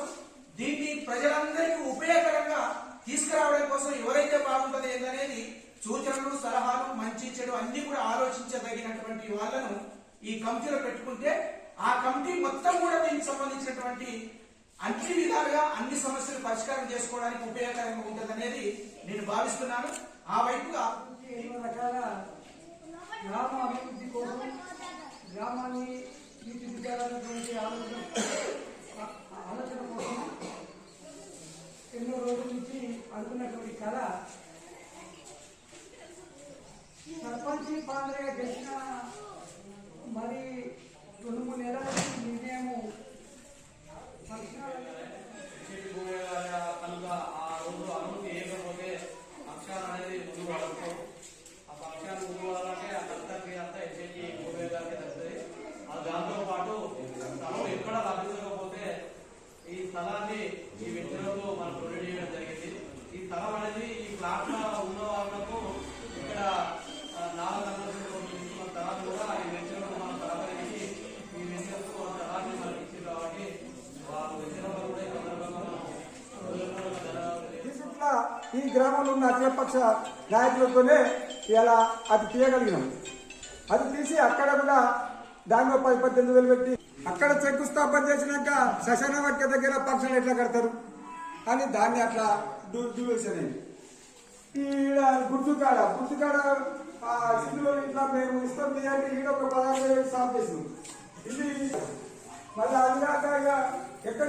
కోసం దీన్ని ప్రజలందరికీ ఉపయోగకరంగా తీసుకురావడం కోసం ఎవరైతే బాగుంటుంది ఏంటనేది సూచనలు సలహాలు మంచి చెడు అన్ని కూడా ఆలోచించదగినటువంటి వాళ్ళను ఈ కమిటీలో పెట్టుకుంటే ఆ కమిటీ మొత్తం కూడా దీనికి సంబంధించినటువంటి అన్ని విధాలుగా అన్ని సమస్యలు పరిష్కారం చేసుకోవడానికి ఉపయోగకరంగా ఉంటుంది అనేది నేను భావిస్తున్నాను. ఆ వైపుగా రకాల గ్రామ అభివృద్ధి కోసం గ్రామాన్ని తీర్చిదిద్దాలన్నటువంటి ఆలోచన అనుకున్నటువంటి కళ సర్పంచ్ పాత్రగా గెలిచిన మరి ఈ గ్రామంలో ఉన్న అఖిలపక్ష నాయకులతోనే ఇలా అది తీయగలిగినాం. అది తీసి అక్కడ కూడా దానిలో పది పద్దెనిమిది వేలు పెట్టి అక్కడ శంకుస్థాపన చేసినాక శశాన వాటిక దగ్గర పక్షులు ఎట్లా కడతారు? అని దాన్ని అట్లా దూ ఈడ గుర్తుకాడ గుర్తుకాడ ఆ సింధులో ఇట్లా మేము ఇస్తాం తీయాలి ఈడ ఒక పదహారు వేలు స్టాప్ చేసినాం. ఇది మళ్ళీ అది కాక ఇక ఎక్కడ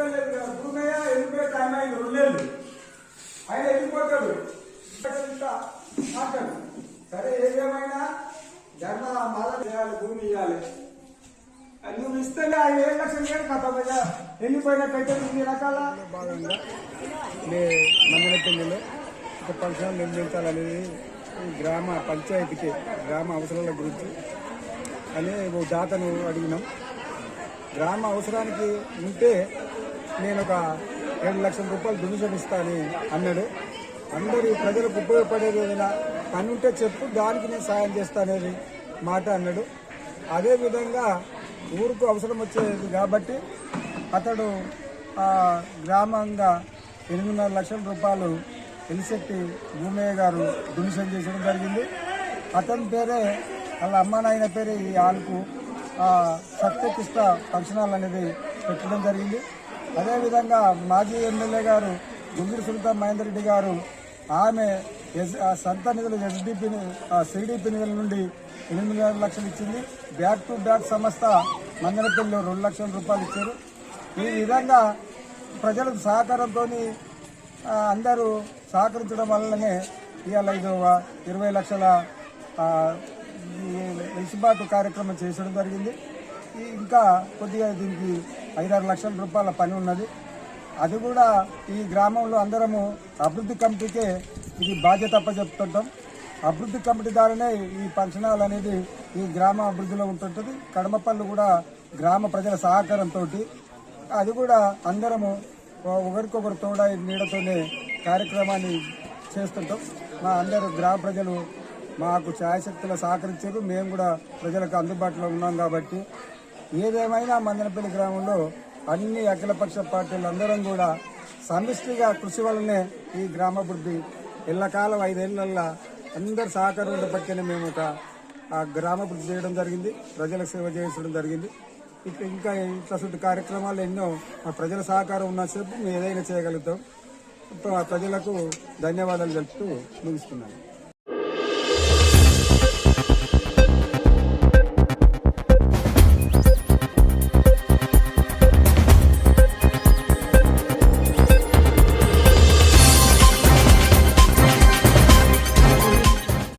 ధర్మ మళ్ళా చేయాలి భూమి ఇవ్వాలి నువ్వు ఇస్తే ఆ ఏడు లక్షలు లేదు కథ పెట్టేది ఇన్ని రకాల? భాగంగా ఒక ఫంక్షన్ నిర్మించాలనేది గ్రామ పంచాయతీకి గ్రామ అవసరాల గురించి అని ఓ దాతను అడిగినాం. గ్రామ అవసరానికి ఉంటే నేను ఒక ఏడు లక్షల రూపాయలు డొనేషన్ ఇస్తానని అన్నాడు. అందరి ప్రజలకు ఉపయోగపడేది ఏదైనా పని ఉంటే చెప్పు దానికి నేను సాయం చేస్తానేది మాట అన్నాడు. అదేవిధంగా ఊరుకు అవసరం వచ్చేది కాబట్టి అతడు ఆ గ్రామంగా ఎనిమిదిన్నర లక్షల రూపాయలు ఎలిశెట్టి భూమయ్య గారు డొనేషన్ చేయడం జరిగింది. అతని పేరే వాళ్ళ అమ్మ నాయన పేరే ఈ ఆలకు సత్యకిష్ట ఫంక్షన్ హాల్ అనేది పెట్టడం జరిగింది. అదేవిధంగా మాజీ ఎమ్మెల్యే గారు గుంగిరి సుల్తాన్ మహేందర్ రెడ్డి గారు ఆమె ఎస్ ఆ సంత నిధులు ఎస్డిపి సిడిపి నిధుల నుండి ఎనిమిది లక్షలు ఇచ్చింది. బ్యాక్ టు బ్యాక్ సంస్థ మందనపల్లిలో రెండు లక్షల రూపాయలు ఇచ్చారు. ఈ విధంగా ప్రజలకు సహకారంతో అందరూ సహకరించడం వల్లనే ఇవాళ ఐదు ఇరవై లక్షల ఆ, కార్యక్రమం చేసడం జరిగింది. ఇంకా కొద్దిగా దీనికి ఐదారు లక్షల రూపాయల పని ఉన్నది. అది కూడా ఈ గ్రామంలో అందరము అభివృద్ధి కమిటీకే ఇది బాధ్యత అప్పచెప్తుంటాం. అభివృద్ధి కమిటీ ద్వారానే ఈ ఫంక్షన్ హాల్ అనేది ఈ గ్రామ అభివృద్ధిలో ఉంటుంటుంది. కడమపల్లి కూడా గ్రామ ప్రజల సహకారంతో అది కూడా అందరము ఒకరికొకరు తోడ నీడతోనే కార్యక్రమాన్ని చేస్తుంటాం. మా అందరు గ్రామ ప్రజలు మాకు ఛాయశక్తులు సహకరించారు. మేము కూడా ప్రజలకు అందుబాటులో ఉన్నాం కాబట్టి. ఏదేమైనా మందనపల్లి గ్రామంలో అన్ని అఖిలపక్ష పార్టీలు అందరం కూడా సమిష్టిగా కృషి వల్లనే ఈ గ్రామాభివృద్ధి ఎల్లకాలం ఐదేళ్ళల్లా అందరు సహకారం పక్కనే మేము ఒక ఆ గ్రామాభివృద్ధి చేయడం జరిగింది. ప్రజలకు సేవ చేయించడం జరిగింది. ఇట్లా ఇంకా ఇట్లా కార్యక్రమాలు ఎన్నో మా ప్రజల సహకారం ఉన్నసేపు మేము ఏదైనా చేయగలుగుతాం. ప్రజలకు ధన్యవాదాలు తెలుపుతూ ముగిస్తున్నాను.